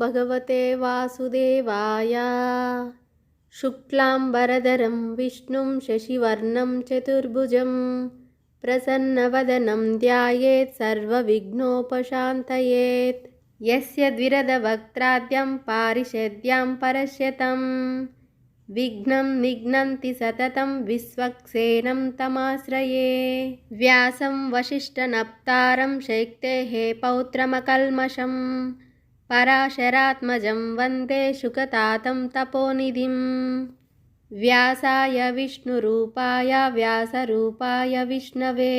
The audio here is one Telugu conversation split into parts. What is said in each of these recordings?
भगवते वासुदेवाय शुक्लाम्बरधरं विष्णुं शशिवर्णं चतुर्भुजं प्रसन्नवदनं ध्यायेत् सर्वविघ्नोपशान्तयेत् यस्य द्विरदवक्त्राद्यं पारिषद्यां परश्यतं विघ्नं निघ्नन्ति सततं विश्वक्सेनं तमाश्रये व्यासं वसिष्ठनप्तारं शैक्तेः पौत्रमकल्मषं पराशरात्मजं वन्दे शुकतातं तपोनिधिं व्यासाय विष्णुरूपाय व्यासरूपाय विष्णवे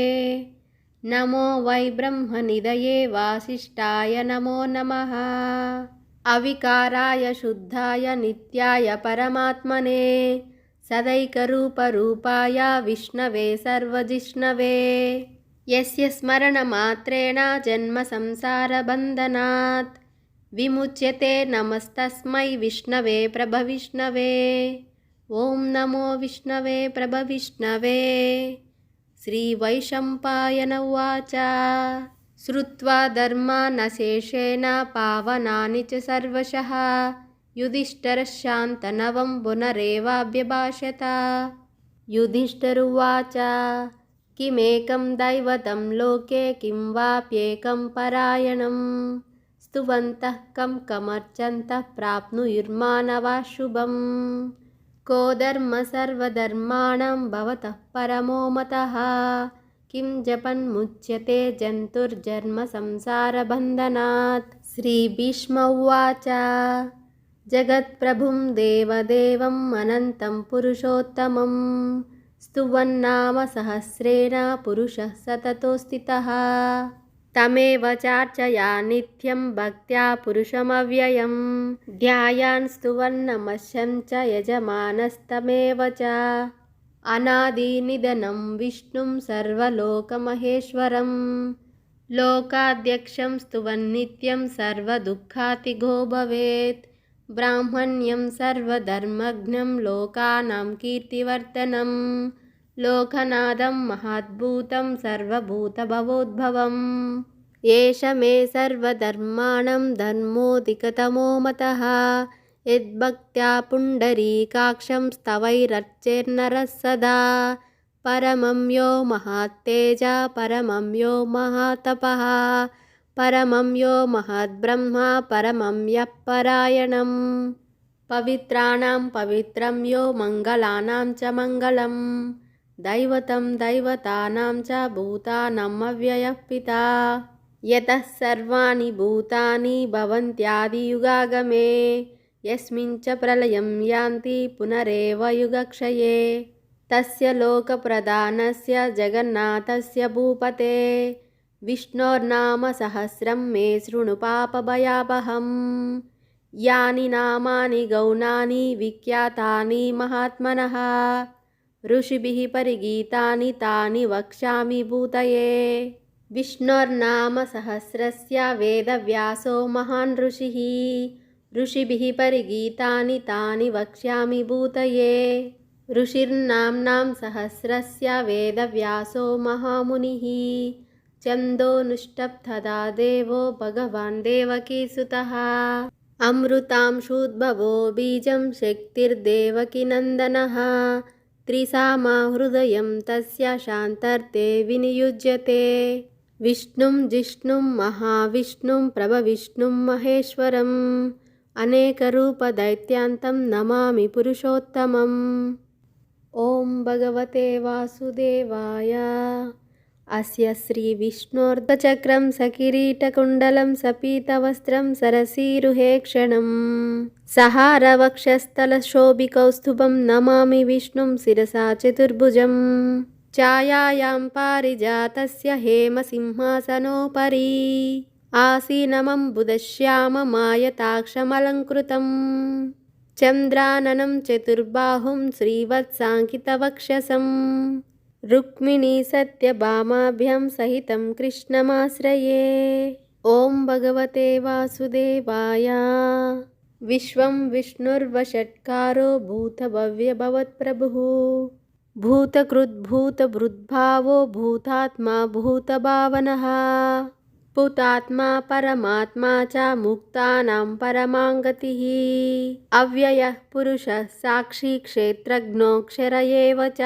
नमो वै ब्रह्मनिधये वासिष्ठाय नमो नमः अविकाराय शुद्धाय नित्याय परमात्मने सदैकरूपरूपाय विष्णवे सर्वजिष्णवे यस्य स्मरणमात्रेण जन्मसंसारबन्धनात् विमुच्यते नमस्तस्मै विष्णवे प्रभविष्णवे ॐ नमो विष्णवे प्रभविष्णवे श्रीवैशम्पायन उवाच श्रुत्वा धर्मानशेषेण पावनानि च सर्वशः युधिष्ठरशान्तनवं पुनरेवाभ्यभाषत युधिष्ठिरुवाच किमेकं दैवतं लोके किं वाप्येकं परायणं स्तुवन्तः कं कमर्चन्तः प्राप्नुयुर्मानवा शुभम् को धर्म सर्वधर्माणां भवतः परमो मतः किं जपन्मुच्यते जन्तुर्जन्मसंसारबन्धनात् श्रीभीष्म उवाच जगत्प्रभुं देवदेवम् अनन्तं पुरुषोत्तमं स्तुवन्नाम सहस्रेण पुरुषः सततो తమేవ చార్చయా నిత్యం భక్త్యా పురుషమవ్యయం ధ్యాయాన్ స్తువన్నమశ్యం చ యజమానస్తమేవ చ అనాదినిధనం విష్ణుం సర్వలోకమహేశ్వరం లోకాధ్యక్షం స్తువన్నిత్యం సర్వదుఃఖాతిగో భవేత్ బ్రాహ్మణ్యం సర్వధర్మజ్ఞం లోకానాం కీర్తివర్తనం లోకనాదం మహాద్భూతం సర్వభూతభవోద్భవం ఏష మే సర్వధర్మాణం ధర్మోదికతమో మత యద్భక్త్యా పుండరీకాక్షం స్తవైరర్చేర్నరः సదా పరమం యో మహాత్తేజ పరమం యో మహాతపః పరమం యో మహద్బ్రహ్మ పరమం యః పరాయణం పవిత్రాణం పవిత్రం యో మంగళానాం చ మంగళం దైవతం దైవతానాం చ భూతానమవ్యయః పితా యత సర్వాణి భూతాని భవంత్యాదియుగాగమే యస్మిన్ చ ప్రళయం యాంతి పునరేవ యుగక్షయే తస్య లోకప్రధానస్య జగన్నాథస్య భూపతే విష్ణోర్నామ సహస్రం మే శృణు పాపభయాపహం యాని నామాని గౌనాని విఖ్యాతాని మహాత్మనః ఋషిభిः పరిగీతాని తాని వక్ష్యామి భూతయే. विष्णोर्नाम सहस्रस्य वेदव्यासो महान् ऋषिः ऋषिभिः परिगीतानि तानि वक्ष्यामि भूतये ऋषिर्नाम्नां सहस्रस्य वेदव्यासो महामुनिः चन्दोनुष्टप्तदा देवो भगवान् देवकीसुतः अमृतांशूद्भवो बीजं शक्तिर्देवकीनन्दनः त्रिसामा हृदयं तस्य शान्तर्ते विनियुज्यते విష్ణుం జిష్ణుం మహావిష్ణుం ప్రభవిష్ణుం మహేశ్వరం. అనేకరూప దైత్యాంతం నమామి పురుషోత్తమం. ఓం భగవతే వాసుదేవాయ. అస్య శ్రీ విష్ణోర్ధచక్రం సకిరీటకుండలం సపీతవస్త్రం సరసీరుహేక్షణం సహారవక్షస్థలశోభికౌస్తుభం నమామి విష్ణుం శిరసా చతుర్భుజం. ఛాయాయాం పారిజాతస్య హేమసింహాసనోపరి. ఆసీనమం బుధశ్యామమాయతాక్షమలంకృతం చంద్రాననం చతుర్బాహుం శ్రీవత్సాంకితవక్షసం. రుక్మిణీ సత్యభామాభ్యం సహితం కృష్ణమాశ్రయే. ఓం భగవతే వాసుదేవాయ. విశ్వం విష్ణుర్వషట్కారో భూతభవ్యభవత్ప్రభుः. भूतकृद्भूतभृद्भावो भूतात्मा भूतभावनः। पुतात्मा परमात्मा च मुक्तानां परमाङ्गतिः। अव्ययः पुरुषः साक्षी क्षेत्रज्ञोऽक्षर एव च।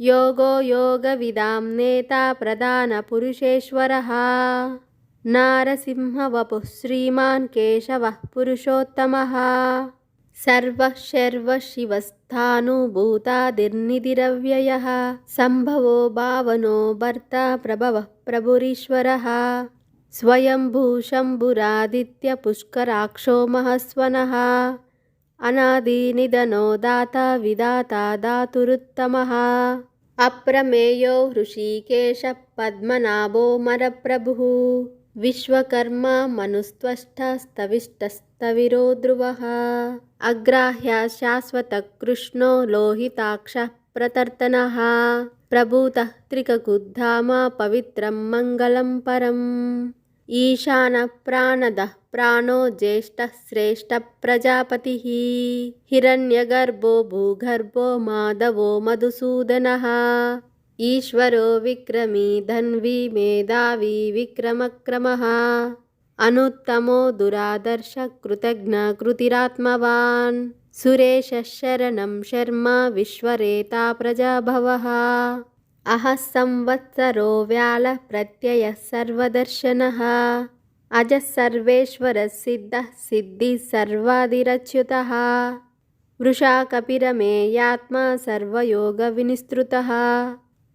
योगो योगविदां नेता प्रधानपुरुषेश्वरः नारसिंहवपुः श्रीमान् केशवः पुरुषोत्तमः। తానూభూతాదిర్నిధిరవ్యయ సంభవో భావనో భర్త ప్రభవ ప్రభురీశ్వర. స్వయంభూశంభురాదిత్య పుష్కరాక్షో మహస్వన. అనాదినిధనో దాత విదాత దాతురుత్తమ. అప్రమేయో హృషీకేశ పద్మనాభో మరప్రభు. విశ్వకర్మ మనుస్త్వష్టస్తవిష్టస్తవిరో ధ్రువः అగ్రాహ్య శాశ్వతకృష్ణో లోహితాక్షः ప్రతర్తనः ప్రభూత త్రికకుద్ధామ పవిత్రం మంగళం పరం ఈశాన ప్రాణద ప్రాణో జ్యేష్ఠ శ్రేష్ఠ ప్రజాపతి హిరణ్యగర్భో భూగర్భో మాధవో మధుసూదన ईश्वरो विक्रमी धन्वी मेधावी विक्रमक्रमः। अनुत्तमो दुरादर्श कृतज्ञकृतिरात्मवान् सुरेशः शरणं शर्मा विश्वरेता प्रजाभवः। अहः संवत्सरो व्यालः प्रत्ययः सर्वदर्शनः। अजः सर्वेश्वरः सिद्धः सिद्धिः सर्वादिरच्युतः। वृषा कपिरमेयात्मा सर्वयोगविनिस्तृतः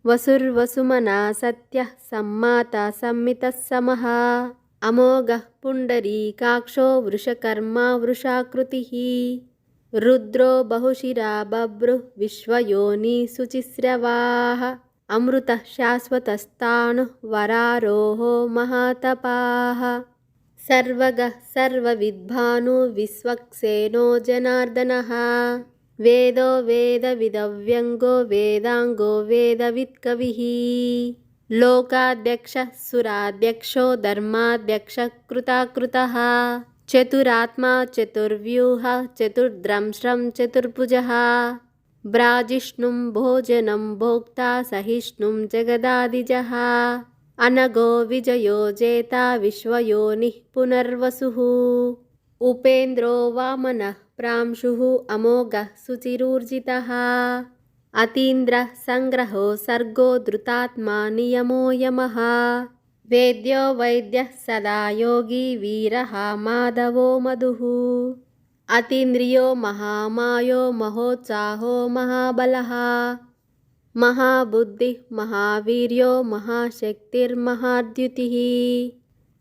వసుర్వసుమనా సత్య సమ్మాత సమ్మిత సమః అమోఘ పుండరీకాక్షో వృషకర్మా వృషాకృతి రుద్రో బహుశిరా బభ్రు విశ్వయోని శుచిస్రవా అమృత శాశ్వతస్థాణు వరారోహో మహాతపా సర్వగ సర్వవిద్భాను విశ్వక్సేనో జనార్దన వేదో వేద విదవ్యంగో వేదాంగో వేదవిత్కవి. లోకాధ్యక్ష సురాధ్యక్షో ధర్మాధ్యక్ష కృతాకృత. చతురాత్మా చతుర్వ్యూహ చతుర్ద్రంశ్రం చతుర్భుజ. బ్రాజిష్ణుం భోజనం భోక్తా సహిష్ణుం జగదాదిజ. అనగో విజయో చేత విశ్వయోని పునర్వసు. ఉపేంద్రో వామన प्रांशुः अमोघः सुचिरूर्जितः अतीन्द्रः सङ्ग्रहो सर्गो धृतात्मा नियमो यमः वेद्यो वैद्यः सदा योगी वीरः माधवो मधुः अतीन्द्रियो महामायो महोत्साहो महाबलः महाबुद्धिः महावीर्यो महाशक्तिर्महाद्युतिः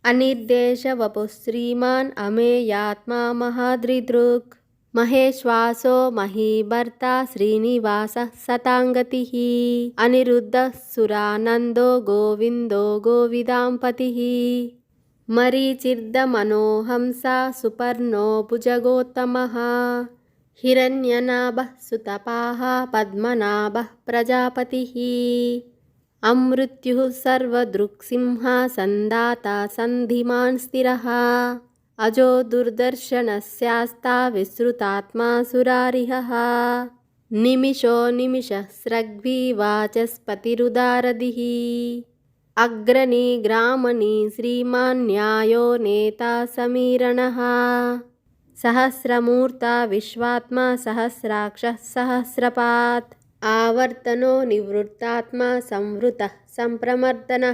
अनिर्देशवपुः श्रीमान् अमेयात्मा महादृदृक् మహేశ్వాసో మహీభర్త శ్రీనివాస సతాంగతి అనిరుద్ధ సురానందో గోవిందో గోవిదాంపతి మరీచిర్దమనోహంస సుపర్ణో భుజగోత్తమ హిరణ్యనాభ సుతపాహ పద్మనాభ ప్రజాపతి అమృత్యు సర్వదృక్సింహ సందాత సంధిమాన్ స్థిర అజో దుర్దర్శనస్యాస్తా విశ్రుతాత్మా సురారిహ నిమిషో నిమిష స్రగ్వీ వాచస్పతిరుదారది అగ్రణీ గ్రామణి శ్రీమాన్ న్యాయో నేతా సమీరణ సహస్రమూర్త విశ్వాత్మా సహస్రాక్ష సహస్రపాత్ ఆవర్తనో నివృత్తాత్మా సంవృత సంప్రమర్దన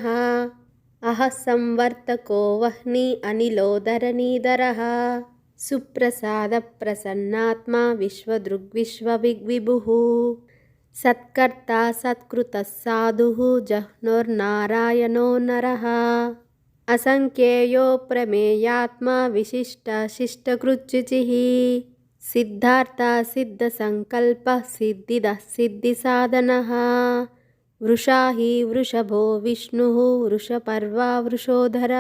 అహ సంవర్తకో వహ్ని అనిలోదరనీధర సుప్రసాద ప్రసన్నాత్మా విశ్వదృగ్విశ్వవిగ్విభు సత్కర్త సత్కృత సాధు జహ్నోర్నారాయణో నర. అసంఖ్యేయో ప్రమేయాత్మ విశిష్ట శిష్టకృత్యుచి సిద్ధార్థ సిద్ధ సంకల్ప సిద్ధిద సిద్ధి సాధన. వృషా హి వృషభో విష్ణు వృషపర్వా వృషోధర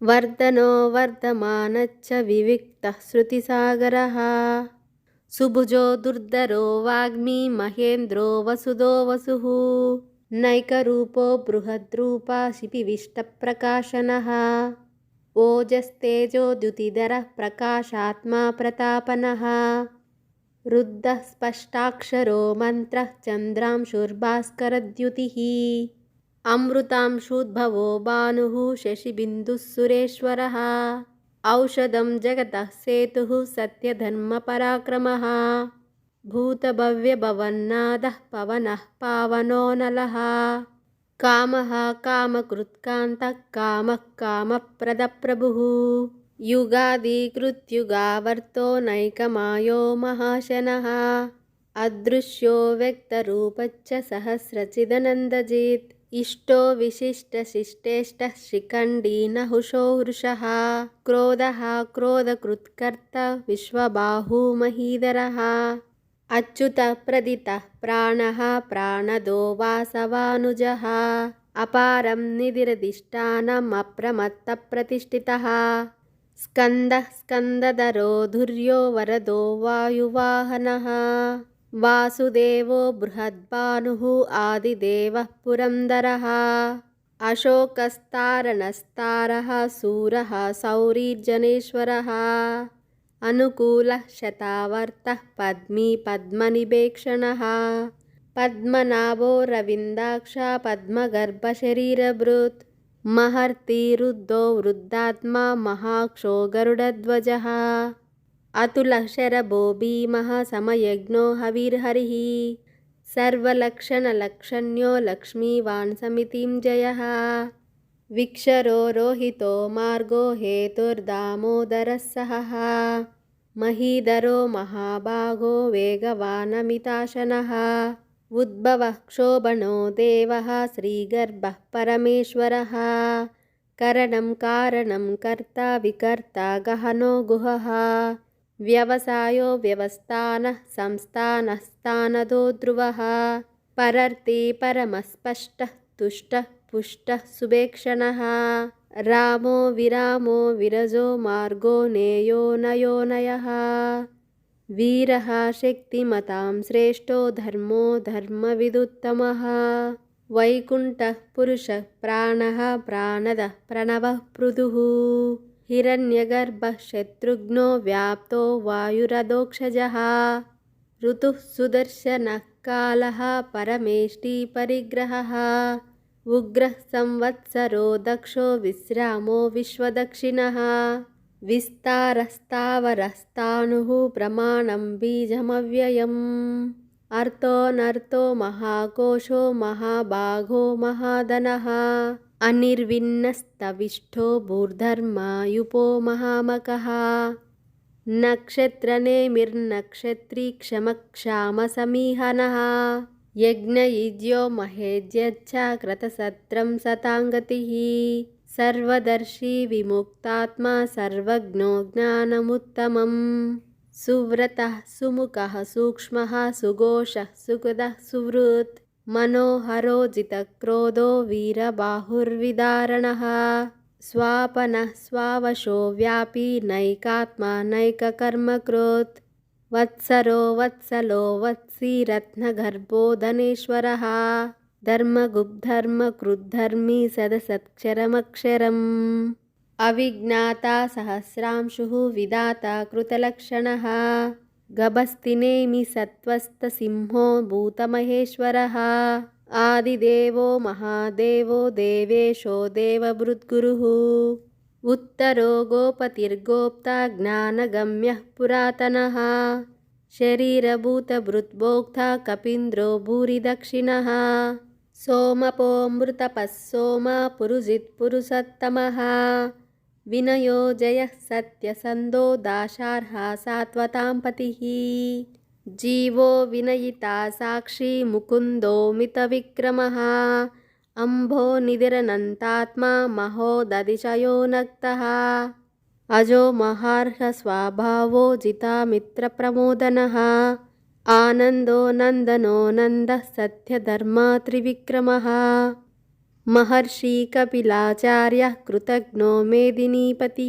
వర్ధనో వర్ధమానచ్చ వివిక్త శృతిసాగర సుభుజో దుర్ధరో వాగ్మి మహేంద్రో వసుదో వసు నైకరూపో బృహద్రూపా శిపివిష్టప్రకాశన ఓజస్తేజోద్యుతిధర ప్రకాశాత్మా ప్రతాపన रुद्धः स्पष्टाक्षरो मन्त्रः चन्द्रांशुर्भास्करद्युतिः अमृतांशुद्भवो भानुः शशिबिन्दुः सुरेश्वरः औषधं जगतः सेतुः सत्यधर्मपराक्रमः भूतभव्यभवन्नादः पवनः पावनो नलः कामः कामकृत्कान्तः कामः कामप्रदप्रभुः युगादिकृत्युगावर्तो नैकमायो महाशनः अदृश्यो व्यक्तरूपच्च सहस्रचिदनन्दजित् इष्टो विशिष्टशिष्टेष्टः शिखण्डी नहुषो वृषः क्रोधः क्रोधकृत्कर्ता विश्वबाहु महीधरः अच्युतः प्रदितः प्राणः प्राणदो वासवानुजः अपारं निधिरधिष्ठानम् స్కంద స్కందధరో దుర్యో వరదో వాయువాహనః. వాసుదేవో బృహద్భానుః ఆదిదేవः పురందరः అశోకస్తారణస్తారः శూరः సౌరీర్జనేశ్వరः. అనుకూలः శతావర్తः పద్మీ పద్మనిభేక్షణः. పద్మనాభో రవిందాక్ష పద్మగర్భశరీరభృత్. पद्मगर्भशरीरभृत् महर्ति रुद्धो वृद्धात्मा महाक्षो गरुडध्वजः अतुलः शरभो भीमः समयज्ञो हविर्हरिः सर्वलक्षणलक्षण्यो लक्ष्मीवान् समितिं जयः विक्षरो रोहितो मार्गो हेतुर्दामोदरः सहः महीधरो महाभागो वेगवानमिताशनः उद्भवः क्षोभणो देवः श्रीगर्भः परमेश्वरः करणं कारणं कर्ता विकर्ता गहनो गुहः व्यवसायो व्यवस्थानः संस्थानस्तानदो ध्रुवः परर्ति परमस्पष्टः तुष्टः पुष्टः सुभेक्षणः रामो विरामो विरजो मार्गो नेयो नयोनयः వీర శక్తిమతాం శ్రేష్టో ధర్మో ధర్మవిదుత్తమ వైకుంఠ పురుష ప్రాణ ప్రాణద ప్రణవ పృదు హిరణ్యగర్భ శత్రుఘ్నో వ్యాప్తో వాయురదోక్షజ ఋతు సుదర్శన కాల పరమేష్టి పరిగ్రహ ఉగ్ర సంవత్సరో దక్షో విశ్రామో విశ్వదక్షిణ प्रमाणं बीजमव्ययम् अर्थोऽनर्थो महाकोशो महाभागो महाधनः अनिर्विन्नस्तविष्ठो भूर्धर्मायुपो महामकः नक्षत्रनेमिर्नक्षत्री क्षमक्षामसमीहनः यज्ञयुज्यो महेज्यच्च क्रतसत्रं सताङ्गतिः सर्वदर्शी विमुक्तात्मा सर्वज्ञो ज्ञानमुत्तमम् सुव्रतः सुमुखः सूक्ष्मः सुघोषः सुकृतः सुहृत् मनोहरो जितक्रोधो वीरबाहुर्विदारणः स्वापनः स्वावशो व्यापी नैकात्मा नैककर्मकृत् वत्सरो वत्सलो वत्सी रत्नगर्भो धनेश्वरः ధర్మగుబ్ధర్మ కృద్ధర్మి సదసత్క్షరమక్షరం అవిజ్ఞాత సహస్రాంశు విదాత కృతలక్షణ. గభస్తినేమి సత్వస్తసింహో భూతమహేశ్వర. ఆదిదేవో మహాదేవో దేవేశో దేవభృద్గురు. ఉత్తరో గోపతిర్గోప్త జ్ఞానగమ్య పురాతన. శరీరభూతభృద్భోక్త కపీంద్రో భూరిదక్షిణ. सोम पुरुजित्पुरुषत्तमः विनयो जयः सत्यसन्धो दाशार्हा सात्वतां पतिः जीवो विनयिता साक्षी मुकुन्दो मितविक्रमः अम्भो निधिरनन्तात्मा महोदधिशयो नक्तः अजो महार्हस्वभावो जितामित्रप्रमोदनः ఆనందో నందనో నంద సత్యధర్మా త్రివిక్రమ. మహర్షి కపిలాచార్య కృతజ్ఞో మేదినీపతి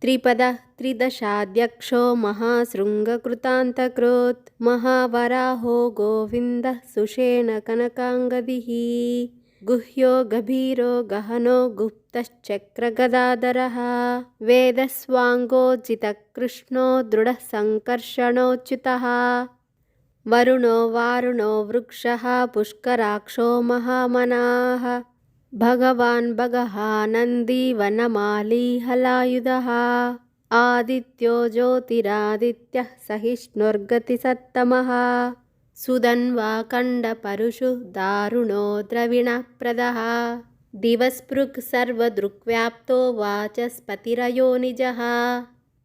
త్రిపద త్రిదశాధ్యక్షో మహాశృంగకృతాంతకృత్ మహావరాహో గోవింద సుషేణ కనకాంగది. గుహ్యో గభీరో గహనో గుప్ जितकृष्णो दृढः सङ्कर्षणोच्युतः वरुणो वारुणो वृक्षः पुष्कराक्षो महामनाः भगवान् भगः नन्दी वनमाली हलायुधः आदित्यो ज्योतिरादित्यः सहिष्णुर्गतिसत्तमः सुदन्वा कण्डपरुषु दारुणो द्रविणप्रदः दिवस्पृक् सर्वदृक्व्याप्तो वाचस्पतिरयो निजः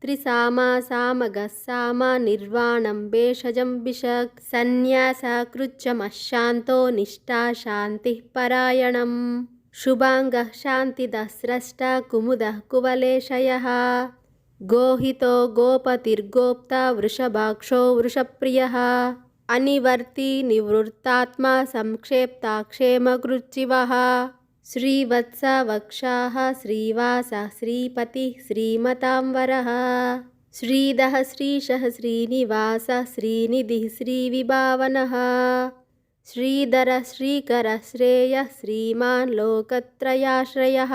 त्रिसामा सामगः सामा निर्वाणं भेषजं बिषक् सन्न्यासकृच्छमशान्तो निष्ठा शान्तिः परायणम् शुभाङ्गः शान्तिदः स्रष्टा कुमुदः कुवलेशयः गोहितो गोपतिर्गोप्ता वृषभाक्षो वृषप्रियः अनिवर्ती निवृत्तात्मा संक्षेप्ता क्षेमकृच्चिवः श्रीवत्सवक्षाः श्रीवासः श्रीपतिः श्रीमतां वरः श्रीदः श्रीशः श्रीनिवासः श्रीनिधिः श्रीविभावनः श्रीधरः श्रीकरः श्रेयः श्रीमान् लोकत्रयाश्रयः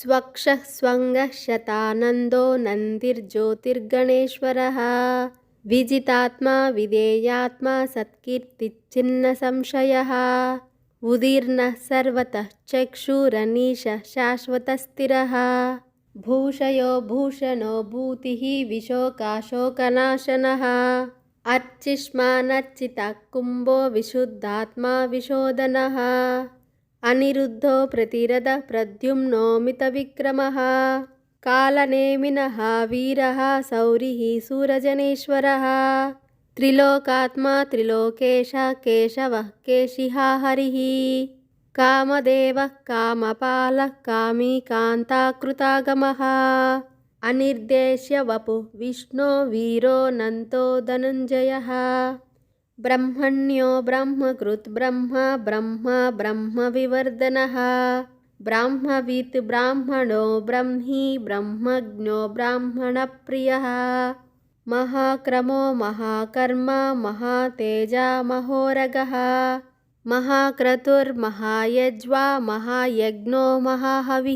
स्वक्षः स्वङ्गः शतानन्दो नन्दिर्ज्योतिर्गणेश्वरः विजितात्मा विधेयात्मा सत्कीर्तिच्छिन्नसंशयः ఉదీర్ణ సర్వత చక్షురనీష శాశ్వతస్థిర భూషయో భూషణో భూతి విశోకాశోకనాశన అర్చిష్మానర్చిత కుంభో విశుద్ధాత్మా విశోదన అనిరుద్ధో ప్రతిరద ప్రద్యుమ్నోమిత విక్రమ. కాలనేమిన వీర సౌరి సూరజనేశ్వర. त्रिलोकात्मा त्रिलोकेश केशवः केशिहा हरिः। कामदेवः कामपालः कामी कान्ताकृतागमः अनिर्देश्य वपुः विष्णो वीरोऽनन्तो धनुञ्जयः। ब्रह्मण्यो ब्रह्मकृत् ब्रह्म ब्रह्म ब्रह्मविवर्धनः। ब्राह्मवित् ब्राह्मणो ब्रह्मी ब्रह्मज्ञो ब्राह्मणप्रियः మహాక్రమో మహాకర్మ మహాతేజ మహోరగ మహాక్రతుర్మహాయజ్వా మహాయజ్ఞో మహాహవి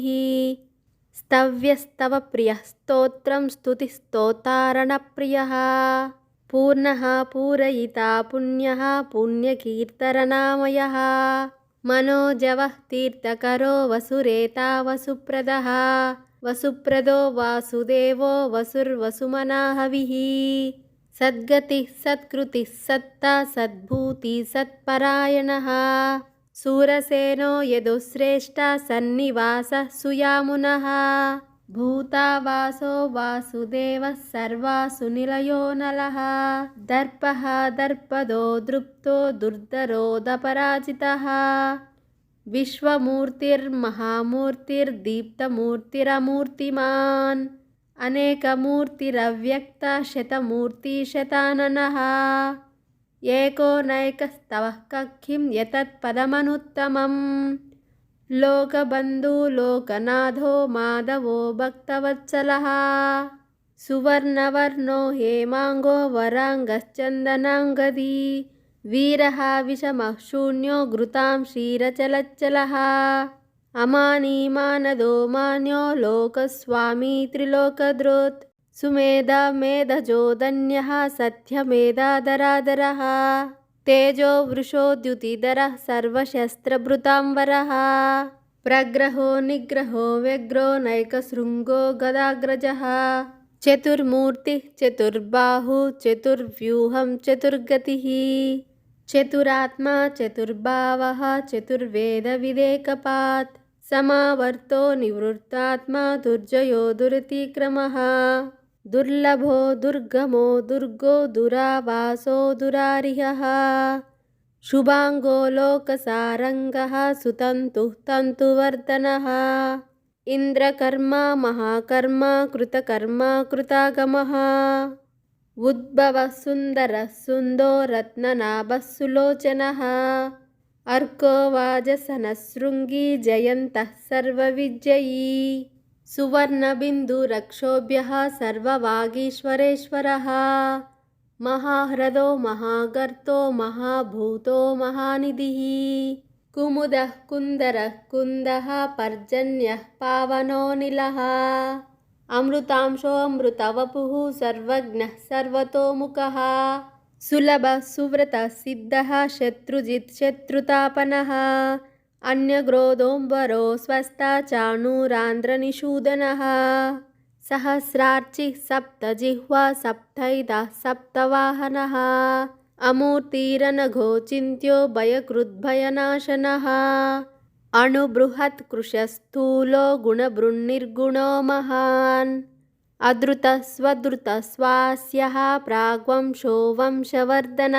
స్తవ్యస్తవ ప్రియ స్తోత్రం స్తుతిస్తోతారణప్రియ పూర్ణ పూరయితా పుణ్య పుణ్యకీర్తరనామయ మనోజవ తీర్థకరో వసురేతా వసుప్రద వసుప్రదో వాసుదేవో వసుర్వసుమనాహవిః సద్గతి సత్కృతి సత్తా సద్భూతి సత్పరాయణ. సూరసేనో యదుశ్రేష్ట సన్నివాస సుయామున. భూతావాసో వాసుదేవ సర్వాసు నిలయో నల. దర్ప దర్పదో దృప్తో దుర్దరోదపరాజిత విశ్వమూర్తిర్మహామూర్తిర్దీప్తమూర్తిరమూర్తిమాన్ అనేకమూర్తిరవ్యక్త శతమూర్తి శతానన ఏకోనైకస్తవ కఖిం యతత్పదమనుత్తమం లోకబంధు లోకనాథో మాధవో భక్తవత్సల సువర్ణవర్ణో హేమాంగో వరాంగశ్చందనాంగదీ वीरः विषमः शून्यो घृतां क्षीरचलच्चलः अमानीमानदो मान्यो लोकस्वामी त्रिलोकधृत् सुमेधा मेधजो धन्यः सत्यमेधाधराधरः तेजो वृषोद्युतिधरः सर्वशस्त्रभृताम्बरः प्रग्रहो निग्रहो व्यग्रो नैकशृङ्गो गदाग्रजः चतुर्मूर्तिः चतुर्बाहु चतुर्व्यूहं चतुर्गतिः చతురాత్మా చతుర్భావ చతుర్వేద వివేకపాత్ సమావర్తో నివృత్తాత్మా దుర్జయో దురతిక్రమ దుర్లభో దుర్గమో దుర్గో దురావాసో దురారిహ శుభాంగో లోకసారంగ సుతంతు తంతువర్ధన ఇంద్రకర్మ మహాకర్మ కృతకర్మ కృతాగమ ఉద్భవ సుందర సుందో రత్ననాభసులోచన అర్కోవాజసనశృంగి జయంత సర్వవిజయీ సువర్ణబిందురక్షోభ్య సర్వవాగీశ్వరేశ్వర మహాహ్రదో మహాగర్తో మహాభూతో మహానిధి కుముద కుందర కుంద పర్జన్య పవనోనిల అమృతాంశోమృతవపు సర్వజ్ఞ సర్వతోముఖ। సులభ సువ్రత సిద్ధ శత్రుజిత్ శత్రుతాపన। అన్యగ్రోధోంబరో స్వస్థ చాణూరాంధ్రనిషూదన। సహస్రార్చి సప్తజిహ్వా సప్తైద సప్తవాహన। అమూర్తిరనఘో చింత్యో భయకృద్భయనాశన। అణుబృహత్ కృష స్థూలో గుణభృన్నిర్గుణో మహాన్ అదృత స్వదృత స్వాస్య ప్రాగ్వంశో వంశవర్ధన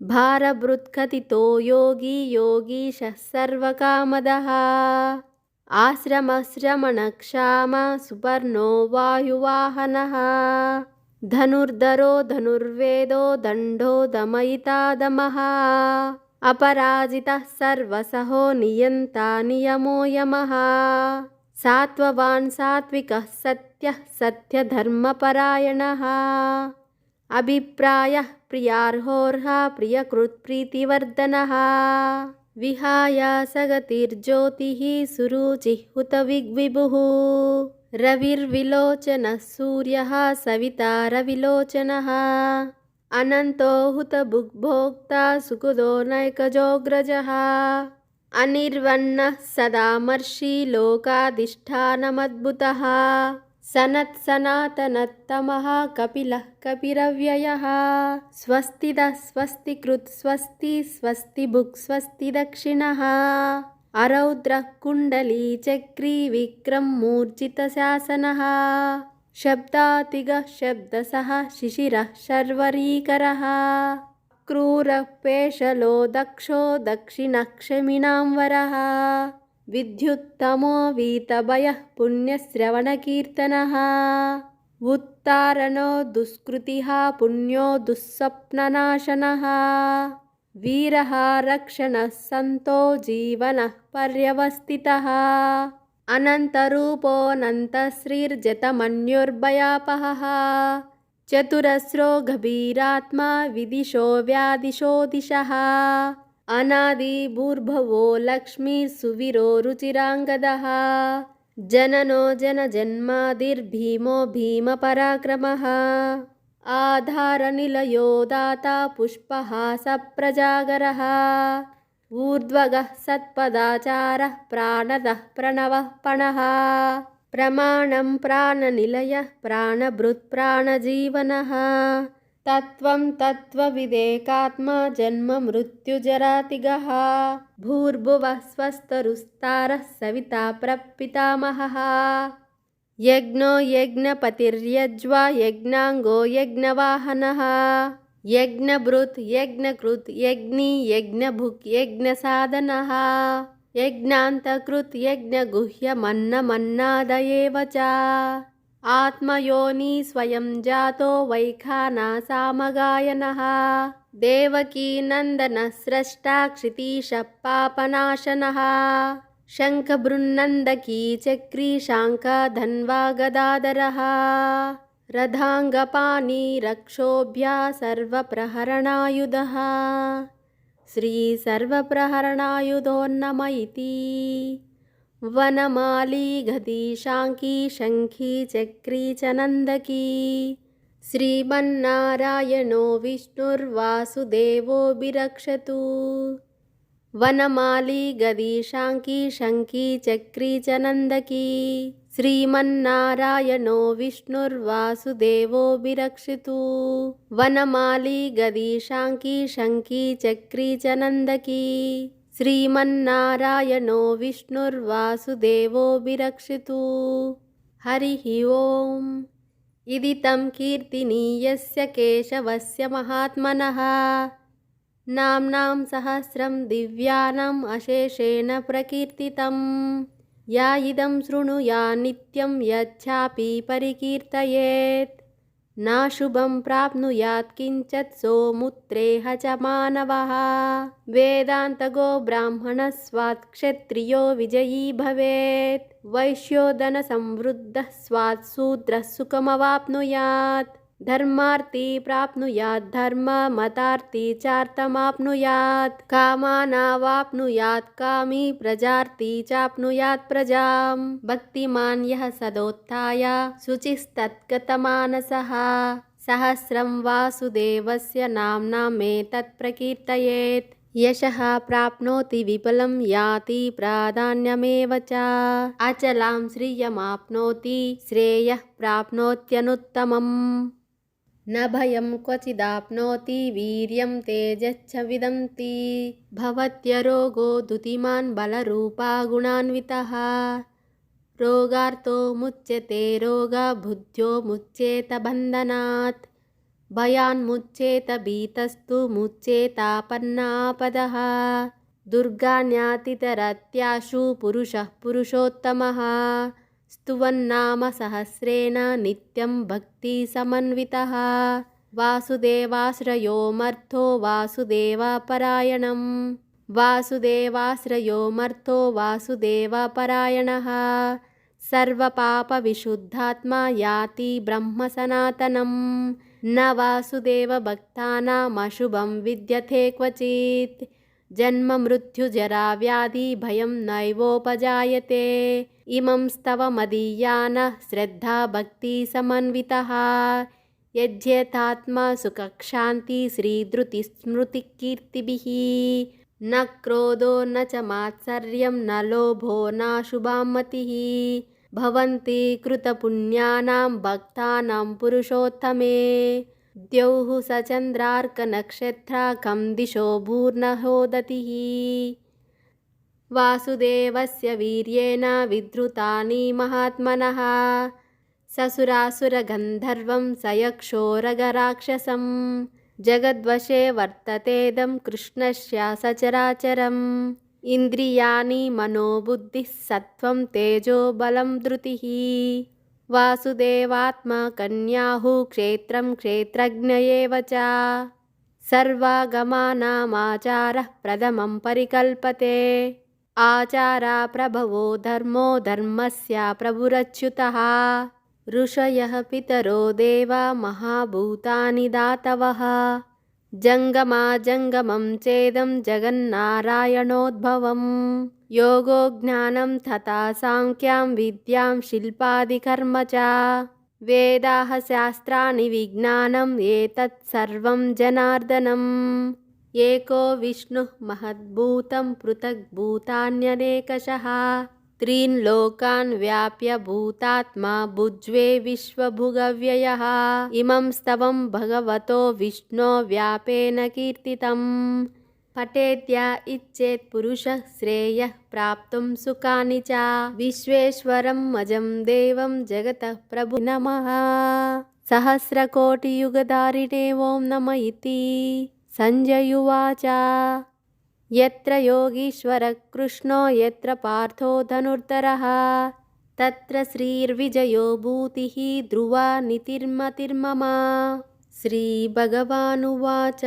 భారభృత్కథితో యోగి యోగీశ సర్వకామద ఆశ్రమశ్రమణక్షామ సుపర్ణో వాయువాహన ధనుర్ధరో ధనుర్వేదో దండో దమయితాదమః अपराजितः सर्वसहो नियन्ता नियमो यमः सात्ववान् सात्विकः सत्यः सत्यधर्मपरायणः अभिप्रायः प्रियार्होर्हा प्रियकृत्प्रीतिवर्धनः विहाय सगतिर्ज्योतिः सुरुचिः हुत विग्विभुः रविर्विलोचनः सूर्यः सविता रविलोचनः अनन्तो हुत भुग्भोक्ता सुकुदो नैकजोऽग्रजः अनिर्वण्णः सदामर्षि लोकाधिष्ठानमद्भुतः सनत्सनातनत्तमः कपिलः कपिरव्ययः स्वस्तिदः स्वस्तिकृत् स्वस्ति स्वस्ति भुक् स्वस्ति दक्षिणः अरौद्रः कुण्डलीचक्री विक्रमूर्जितशासनः शब्दातिगः శబ్దాతిగ శబ్దసహ శిశిర శర్వరీకరः క్రూరపేషలో దక్షో దక్షిణక్షమిణాంవరः విద్యుత్తమో వీతభయः పుణ్యశ్రవణకీర్తనः ఉత్తారణో దుష్కృతిः పుణ్యో దుస్సప్ననాశనः వీరः రక్షణः సంతో జీవనः పర్యవస్థితः अनन्तरूपोऽनन्तश्रीर्जतमन्युर्भयापहः चतुरस्रो गभीरात्मा विदिशो व्यादिशो दिशः अनादिभूर्भवो लक्ष्मीर्सुवीरो रुचिराङ्गदः जननो जनजन्मादिर्भीमो भीमपराक्रमः आधारनिलयो दाता पुष्पहासप्रजागरः ఊర్ధ్వగ సత్పదాచార ప్రాణద ప్రణవ పణః ప్రమాణం ప్రాణనిలయ ప్రాణభృత్ ప్రాణజీవన తత్వం తత్వవివేకాత్మా జన్మ మృత్యుజరాతిగ భూర్భువ స్వస్తరుస్తార సవితా ప్రపితామహ యజ్ఞో యజ్ఞపతిర్యజ్వా యజ్ఞాంగో యజ్ఞవాహన యజ్ఞభృత్ యజ్ఞకృత్ యజ్ఞి యజ్ఞభుక్ యజ్ఞ సాధన యజ్ఞాంతకృత్ యజ్ఞగుహ్యమన్నమన్నాదయేవ చ ఆత్మయోని స్వయం జాతో వైఖానాసామగాయన దేవకీనందన స్రష్టాక్షితీశ పాపనాశన. శంఖబృన్నందకీ చక్రీ శాంఖ గదాధర. रथाङ्गपाणि रक्षोभ्या सर्वप्रहरणायुधः श्रीसर्वप्रहरणायुधोन्नम इति वनमाली गदीशाङ्की शङ्खी चक्री च नन्दकी श्रीमन्नारायणो विष्णुर्वासुदेवोऽभिरक्षतु वनमाली गदीशाङ्की शङ्खी चक्री च नन्दकी శ్రీమన్నారాయణో విష్ణుర్వాసుదేవో విరక్షితు వనమాలి గదీశాంకీ శంకీ చక్రీ చ నందకీ. శ్రీమన్నారాయణో విష్ణుర్వాసుదేవో విరక్షితు హరి ఓం. ఇది తం కీర్తినీయస్య కేశవస్య మహాత్మనః. నామ్నాం సహస్రం దివ్యానాం అశేషేణ ప్రకీర్తితम् యా ఇదం శృణు యా నిత్యం యచ్చాపి పరికీర్తయేత్. నాశుభం ప్రాప్నుయాత్ కించత్ సోముత్రేహ చ మానవ. వేదాంతగో బ్రాహ్మణ స్వాత్ క్షత్రియో విజయీ భవేత్. వైశ్యోదన సంవృద్ధ స్వాత్ శూద్ర సుఖమవాప్నుయాత్. धर्मार्थी प्राप्नुयात् धर्ममतार्थी चार्थमाप्नुयात् कामानावाप्नुयात् कामी प्रजार्थी चाप्नुयात् प्रजां भक्तिमान् यः सदोत्थाय शुचिस्तत्गतमानसः सहस्रं वासुदेवस्य नाम्नामेतत् प्रकीर्तयेत् यशः प्राप्नोति विपुलं याति प्राधान्यमेव च। अचलां श्रियमाप्नोति श्रेयः प्राप्नोत्यनुत्तमम् न भयं क्वचिदाप्नोति वीर्यं तेजश्च विदन्ति भवत्यरोगो दुतिमान् बलरूपा गुणान्वितः रोगार्तो मुच्यते रोगबुद्ध्यो मुच्येत बन्धनात् भयान्मुच्येत भीतस्तु मुच्येतापन्नापदः दुर्गाण्यातितरत्याशु पुरुषः पुरुषोत्तमः स्तुवन्नाम सहस्रेण नित्यं भक्तिसमन्वितः वासुदेवाश्रयोमर्थो वासुदेवपरायणम् वासुदेवाश्रयोमर्थो वासुदेवपरायणः सर्वपापविशुद्धात्मा याति ब्रह्मसनातनं न वासुदेवभक्तानामशुभं विद्यते क्वचित् జన్మ మృత్యుజరా వ్యాధి భయం నైవోపజాయతే. ఇమం స్తవ మదీయాన శ్రద్ధా భక్తి సమన్విత. యజ్యతాత్మ సుఖక్షాంతి శ్రీధృతి స్మృతికీర్తిభి న క్రోధో న చ మాత్సర్యం న లోభో నాశుభామతి భవంతి కృతపుణ్యానాం భక్తానాం పురుషోత్తమే. द्यौः स चन्द्रार्कनक्षत्राकं दिशो भूर्नहोदतिः वासुदेवस्य वीर्येण विधृतानि महात्मनः ससुरासुरगन्धर्वं स यक्षोरगराक्षसं जगद्वशे वर्ततेदं कृष्णस्य सचराचरम् इन्द्रियाणि मनोबुद्धिः सत्त्वं तेजो बलं धृतिः వాసుదేవాత్మా కన్యాహు క్షేత్రం క్షేత్రజ్ఞయేవ చ. సర్వాగమానామాచార ప్రథమం పరికల్పతే. ఆచారా ప్రభవో ధర్మో ధర్మస్య ప్రభురచ్యుత. ఋషయः పితరో దేవా మహాభూతాని దాతవः. జంగమాజంగమం చేదం జగన్నారాయణోద్భవం. योगो ज्ञानं तथा साङ्ख्यां विद्यां शिल्पादिकर्म च वेदाः शास्त्राणि विज्ञानम् एतत् सर्वं जनार्दनम् एको विष्णुः महद्भूतं पृथग्भूतान्यनेकशः त्रीन् लोकान् व्याप्य भूतात्मा भुज्वे विश्वभुगव्ययः इमं स्तवं भगवतो विष्णो व्यापेन कीर्तितम् పఠేత్యా ఇచ్చేత్ పురుష శ్రేయ ప్రాప్తుం సుఖాని చ విశ్వేశ్వరం మజం దేవం జగత ప్రభు నమ సహస్రకోటియుగదారిణే ఓం నమ ఇతి సంజయువాచ యత్ర యోగీశ్వర కృష్ణో యత్ర పార్థో ధనుర్ధర తత్ర శ్రీర్విజయో భూతి ధ్రువా నితిర్మతిర్మమ శ్రీభగవానువాచ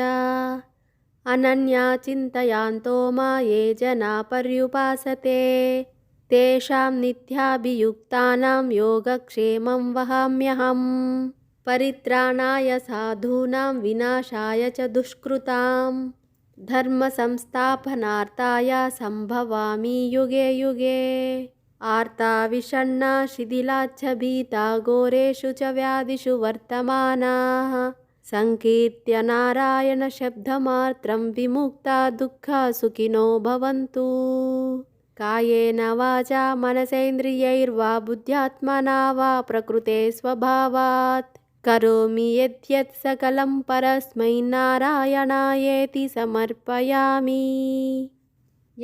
अनन्या चिन्तयान्तो मा ये जना पर्युपासते। तेषां नित्याभियुक्तानां योगक्षेमं वहाम्यहम्। परित्राणाय साधूनां विनाशाय च दुष्कृतां धर्मसंस्थापनार्थाय सम्भवामि युगे युगे। आर्ता विषण्णा शिथिलाच्च भीता घोरेषु च व्याधिषु वर्तमानाः सङ्कीर्त्य नारायणशब्दमात्रं विमुक्ता दुःखा सुखिनो भवन्तु कायेन वाचा मनसेन्द्रियैर्वा बुद्ध्यात्मना वा प्रकृते स्वभावात् करोमि यद्यत् सकलं परस्मै नारायणायेति समर्पयामि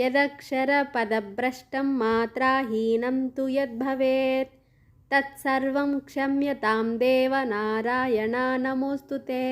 यदक्षरपदभ्रष्टं मात्राहीनं तु यद्भवेत् తత్సర్వం క్షమ్యతాం దేవ నారాయణ నమోస్తుతే.